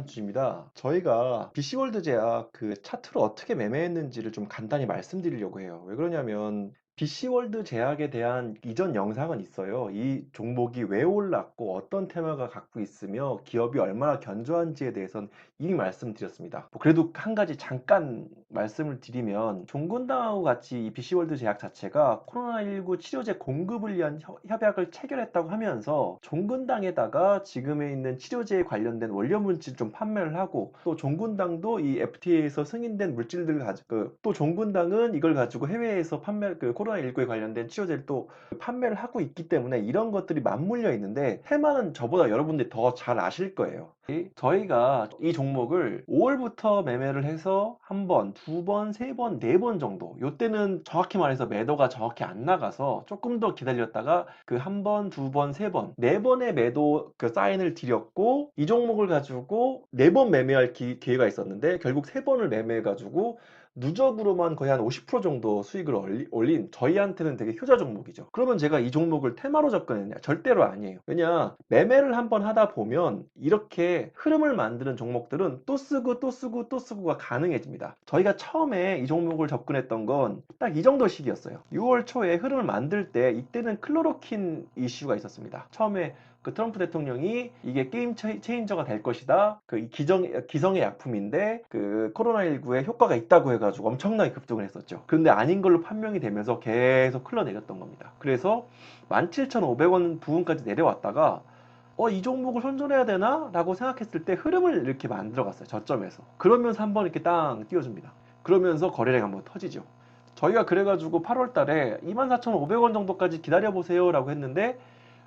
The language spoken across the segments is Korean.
삼촌입니다. 저희가 BC월드 제약 그 차트를 어떻게 매매했는지를 좀 간단히 말씀드리려고 해요. 왜 그러냐면 BC월드 제약에 대한 이전 영상은 있어요. 이 종목이 왜 올랐고 어떤 테마가 갖고 있으며 기업이 얼마나 견조한지에 대해서는 이미 말씀드렸습니다. 뭐 그래도 한 가지 잠깐 말씀을 드리면 종군당하고 같이 이 BC월드 제약 자체가 코로나19 치료제 공급을 위한 협- 협약을 체결했다고 하면서 종군당에다가 지금에 있는 치료제에 관련된 원료 물질 좀 판매를 하고 또 종군당도 이 FTA에서 승인된 물질들을 가지고 그, 또 종군당은 이걸 가지고 해외에서 판매 그 코로나 19에 관련된 치료제를 또 판매를 하고 있기 때문에 이런 것들이 맞물려 있는데 테마는 저보다 여러분들이 더 잘 아실 거예요. 이- 저희가 이 종목을 5월부터 매매를 해서 한 번, 두 번, 세 번, 네 번 정도. 요때는 정확히 말해서 매도가 정확히 안 나가서 조금 더 기다렸다가 그 한 번, 두 번, 세 번, 네 번의 매도 그 사인을 드렸고 이 종목을 가지고 네 번 매매할 기, 기회가 있었는데 결국 세 번을 매매해 가지고 누적으로만 거의 한 50% 정도 수익을 올린 저희한테는 되게 효자 종목이죠. 그러면 제가 이 종목을 테마로 접근했냐? 절대로 아니에요. 왜냐, 매매를 한번 하다 보면 이렇게 흐름을 만드는 종목들은 또 쓰고 또 쓰고 또 쓰고가 가능해집니다. 저희가 처음에 이 종목을 접근했던 건 딱 이 정도 시기였어요. 6월 초에 흐름을 만들 때 이때는 클로로킨 이슈가 있었습니다. 처음에 그 트럼프 대통령이 이게 게임 체- 체인저가 될 것이다. 그 기정, 기성의 약품인데 그 코로나19에 효과가 있다고 해가지고 엄청나게 급등을 했었죠. 그런데 아닌 걸로 판명이 되면서 계속 흘러내렸던 겁니다. 그래서 17,500원 부근까지 내려왔다가 어, 이 종목을 선전해야 되나? 라고 생각했을 때 흐름을 이렇게 만들어 갔어요. 저점에서. 그러면서 한번 이렇게 땅 띄워줍니다. 그러면서 거래량이 한번 터지죠. 저희가 그래가지고 8월 달에 24,500원 정도까지 기다려보세요 라고 했는데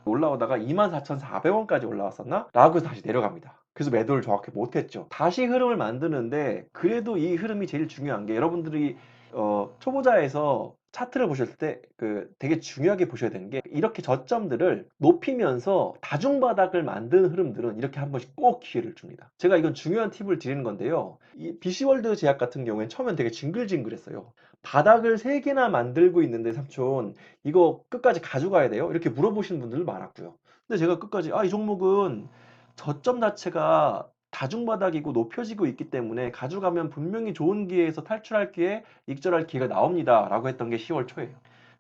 올라오다가 24,400원까지 올라왔었나? 라고 해서 다시 내려갑니다. 그래서 매도를 정확히 못했죠. 다시 흐름을 만드는데 그래도 이 흐름이 제일 중요한 게 여러분들이 어, 초보자에서 차트를 보실 때 그 되게 중요하게 보셔야 되는 게 이렇게 저점들을 높이면서 다중바닥을 만드는 흐름들은 이렇게 한 번씩 꼭 기회를 줍니다. 제가 이건 중요한 팁을 드리는 건데요. 이 BC월드 제약 같은 경우엔 처음엔 되게 징글징글했어요. 바닥을 세 개나 만들고 있는데 삼촌 이거 끝까지 가져가야 돼요? 이렇게 물어보시는 분들도 많았고요. 근데 제가 끝까지 아 이 종목은 저점 자체가 다중바닥이고 높여지고 있기 때문에 가져가면 분명히 좋은 기회에서 탈출할 기회, 익절할 기회가 나옵니다. 라고 했던 게 10월 초예요.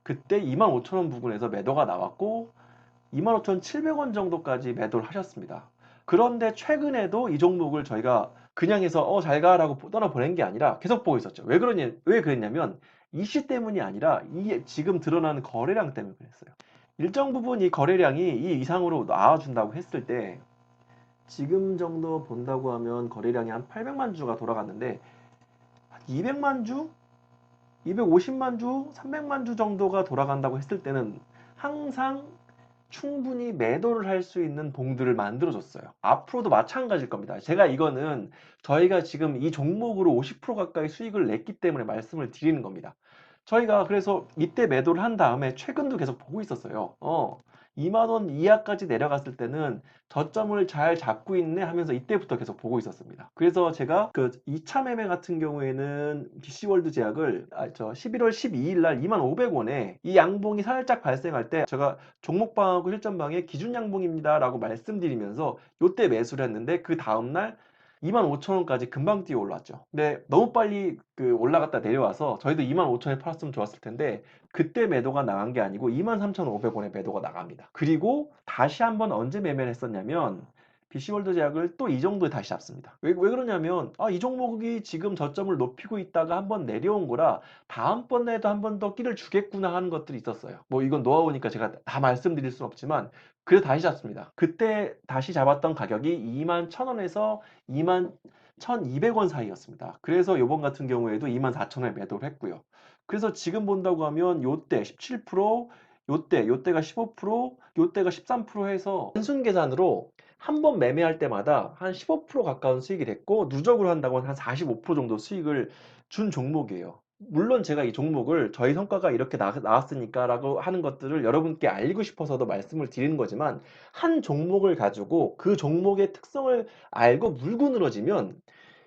그때 25,000원 부근에서 매도가 나왔고 25,700원 정도까지 매도를 하셨습니다. 그런데 최근에도 이 종목을 저희가 그냥 해서 어 잘 가라고 떠나보낸 게 아니라 계속 보고 있었죠. 왜 그러냐 왜 그랬냐면 이슈 때문이 아니라 이 지금 드러나는 거래량 때문에 그랬어요. 일정 부분 이 거래량이 이 이상으로 나와준다고 했을 때 지금 정도 본다고 하면 거래량이 한 800만 주가 돌아갔는데 한 200만 주, 250만 주, 300만 주 정도가 돌아간다고 했을 때는 항상 충분히 매도를 할 수 있는 봉들을 만들어줬어요. 앞으로도 마찬가지일 겁니다. 제가 이거는 저희가 지금 이 종목으로 50% 가까이 수익을 냈기 때문에 말씀을 드리는 겁니다. 저희가 그래서 이때 매도를 한 다음에 최근도 계속 보고 있었어요. 어, 2만 원 이하까지 내려갔을 때는 저점을 잘 잡고 있네 하면서 이때부터 계속 보고 있었습니다. 그래서 제가 그 2차 매매 같은 경우에는 BC월드 제약을 아, 저 11월 12일 날 2,500원에 이 양봉이 살짝 발생할 때 제가 종목방하고 실전방에 기준 양봉입니다라고 말씀드리면서 요때 매수를 했는데 그 다음 날 25,000원까지 금방 뛰어 올랐죠. 근데 너무 빨리 그 올라갔다 내려와서 저희도 25,000원에 팔았으면 좋았을 텐데 그때 매도가 나간 게 아니고 23,500원에 매도가 나갑니다. 그리고 다시 한번 언제 매매를 했었냐면 BC월드 제약을 또 이 정도에 다시 잡습니다. 왜, 왜 그러냐면 아, 이 종목이 지금 저점을 높이고 있다가 한번 내려온 거라 다음번에도 한 번 더 끼를 주겠구나 하는 것들이 있었어요. 뭐 이건 노하우니까 제가 다 말씀드릴 수는 없지만 그래서 다시 잡습니다. 그때 다시 잡았던 가격이 2만 1,000원에서 2만 1,200원 사이였습니다. 그래서 요번 같은 경우에도 2만 4천원에 매도를 했고요. 그래서 지금 본다고 하면 요때 17%, 요때, 요때가 15%, 요때가 13% 해서 단순 계산으로 한 번 매매할 때마다 한 15% 가까운 수익이 됐고 누적으로 한다고 한 45% 정도 수익을 준 종목이에요. 물론 제가 이 종목을 저희 성과가 이렇게 나, 나왔으니까 라고 하는 것들을 여러분께 알리고 싶어서도 말씀을 드리는 거지만 한 종목을 가지고 그 종목의 특성을 알고 물고 늘어지면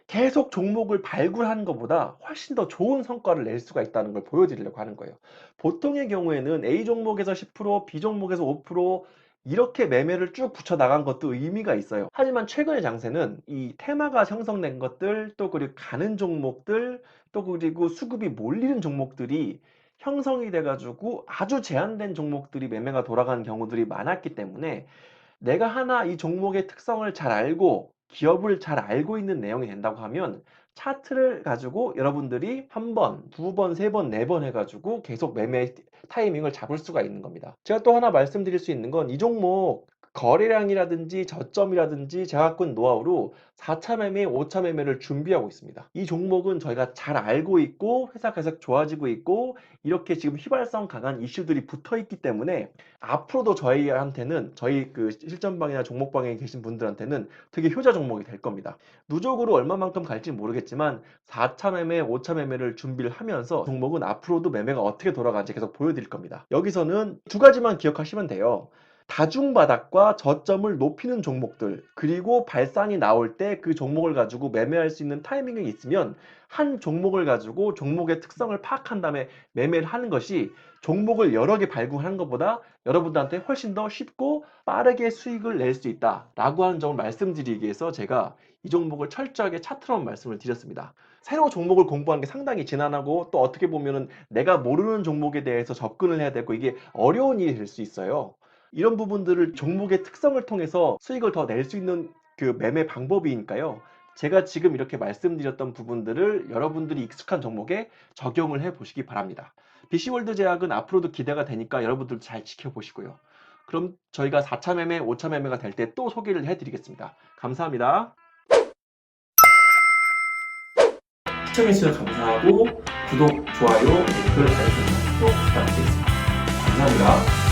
계속 종목을 발굴하는 것보다 훨씬 더 좋은 성과를 낼 수가 있다는 걸 보여드리려고 하는 거예요. 보통의 경우에는 A 종목에서 10%, B 종목에서 5%, 이렇게 매매를 쭉 붙여 나간 것도 의미가 있어요. 하지만 최근의 장세는 이 테마가 형성된 것들 또 그리고 가는 종목들 또 그리고 수급이 몰리는 종목들이 형성이 돼가지고 아주 제한된 종목들이 매매가 돌아가는 경우들이 많았기 때문에 내가 하나 이 종목의 특성을 잘 알고 기업을 잘 알고 있는 내용이 된다고 하면 차트를 가지고 여러분들이 한 번, 두 번, 세 번, 네 번 해가지고 계속 매매 타이밍을 잡을 수가 있는 겁니다. 제가 또 하나 말씀드릴 수 있는 건 이 종목 거래량이라든지 저점이라든지 제가 갖고 있는 노하우로 4차 매매, 5차 매매를 준비하고 있습니다. 이 종목은 저희가 잘 알고 있고 회사가 계속 좋아지고 있고 이렇게 지금 휘발성 강한 이슈들이 붙어 있기 때문에 앞으로도 저희한테는 저희 그 실전방이나 종목방에 계신 분들한테는 되게 효자 종목이 될 겁니다. 누적으로 얼마만큼 갈지 모르겠지만 4차 매매, 5차 매매를 준비를 하면서 종목은 앞으로도 매매가 어떻게 돌아가는지 계속 보여드릴 겁니다. 여기서는 두 가지만 기억하시면 돼요. 다중바닥과 저점을 높이는 종목들 그리고 발산이 나올 때 그 종목을 가지고 매매할 수 있는 타이밍이 있으면 한 종목을 가지고 종목의 특성을 파악한 다음에 매매를 하는 것이 종목을 여러 개 발굴하는 것보다 여러분들한테 훨씬 더 쉽고 빠르게 수익을 낼 수 있다 라고 하는 점을 말씀드리기 위해서 제가 이 종목을 철저하게 차트로 말씀을 드렸습니다. 새로 종목을 공부하는 게 상당히 지난하고 또 어떻게 보면은 내가 모르는 종목에 대해서 접근을 해야 되고 이게 어려운 일이 될 수 있어요. 이런 부분들을 종목의 특성을 통해서 수익을 더 낼 수 있는 그 매매 방법이니까요. 제가 지금 이렇게 말씀드렸던 부분들을 여러분들이 익숙한 종목에 적용을 해 보시기 바랍니다. BC월드 제약은 앞으로도 기대가 되니까 여러분들도 잘 지켜보시고요. 그럼 저희가 4차 매매, 5차 매매가 될 때 또 소개를 해드리겠습니다. 감사합니다. 시청해주셔서 감사하고 구독, 좋아요, 댓글, 알림 꼭 부탁드리겠습니다. 감사합니다.